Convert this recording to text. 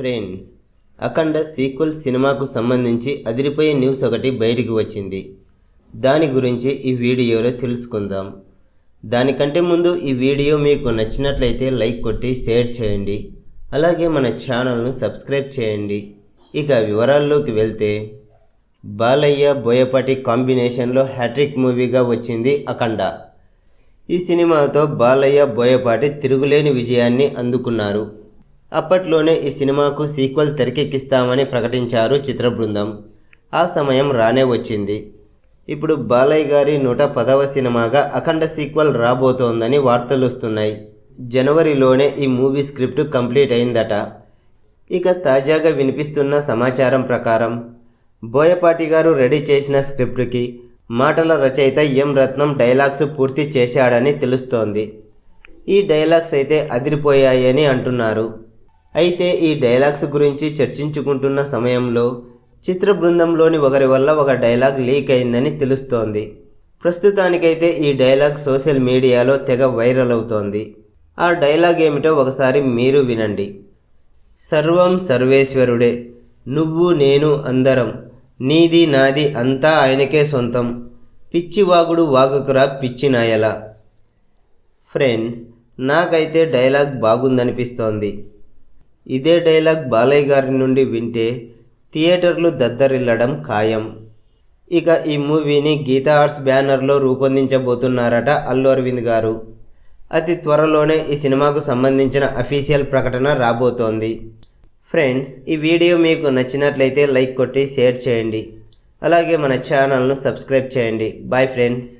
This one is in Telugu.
ఫ్రెండ్స్. అఖండ సీక్వెల్ సినిమాకు సంబంధించి అదిరిపోయే న్యూస్ ఒకటి బయటికి వచ్చింది. దాని గురించి ఈ వీడియోలో తెలుసుకుందాం. దానికంటే ముందు ఈ వీడియో మీకు నచ్చినట్లయితే లైక్ కొట్టి షేర్ చేయండి. అలాగే మన ఛానల్ను సబ్స్క్రైబ్ చేయండి. ఇక వివరాల్లోకి వెళ్తే బాలయ్య బోయపాటి కాంబినేషన్లో హ్యాట్రిక్ మూవీగా వచ్చింది అఖండ. ఈ సినిమాతో బాలయ్య బోయపాటి తిరుగులేని విజయాన్ని అందుకున్నారు. అప్పట్లోనే ఈ సినిమాకు సీక్వెల్ తెరకెక్కిస్తామని ప్రకటించారు చిత్ర బృందం ఆ సమయం రానే వచ్చింది. ఇప్పుడు బాలయ్య గారి నూట పదవ సినిమాగా అఖండ సీక్వెల్ రాబోతోందని వార్తలు వస్తున్నాయి. జనవరిలోనే ఈ మూవీ స్క్రిప్ట్ కంప్లీట్ అయిందట. ఇక తాజాగా వినిపిస్తున్న సమాచారం ప్రకారం బోయపాటి గారు రెడీ చేసిన స్క్రిప్ట్కి మాటల రచయిత ఎం రత్నం డైలాగ్స్ పూర్తి చేశాడని తెలుస్తోంది. ఈ డైలాగ్స్ అయితే అదిరిపోయాయని అంటున్నారు. అయితే ఈ డైలాగ్స్ గురించి చర్చించుకుంటున్న సమయంలో చిత్ర బృందంలోని ఒకరి వల్ల ఒక డైలాగ్ లీక్ అయిందని తెలుస్తోంది. ప్రస్తుతానికైతే ఈ డైలాగ్ సోషల్ మీడియాలో తెగ వైరల్ అవుతోంది. ఆ డైలాగ్ ఏమిటో ఒకసారి మీరు వినండి. సర్వం సర్వేశ్వరుడే నువ్వు నేను అందరం నీది నాది అంతా ఆయనకే సొంతం. పిచ్చివాగుడు వాగకురా పిచ్చినాయలా ఫ్రెండ్స్ నాకైతే డైలాగ్ బాగుందనిపిస్తోంది. ఇదే డైలాగ్ బాలయ్య గారి నుండి వింటే థియేటర్లు దద్దరిల్లడం ఖాయం. ఇక ఈ మూవీని గీతా ఆర్ట్స్ బ్యానర్లో రూపొందించబోతున్నారట అల్లు అరవింద్ గారు. అతి త్వరలోనే ఈ సినిమాకు సంబంధించిన అఫీషియల్ ప్రకటన రాబోతోంది. ఫ్రెండ్స్ ఈ వీడియో మీకు నచ్చినట్లయితే లైక్ కొట్టి షేర్ చేయండి. అలాగే మన ఛానల్ను సబ్స్క్రైబ్ చేయండి. Bye friends.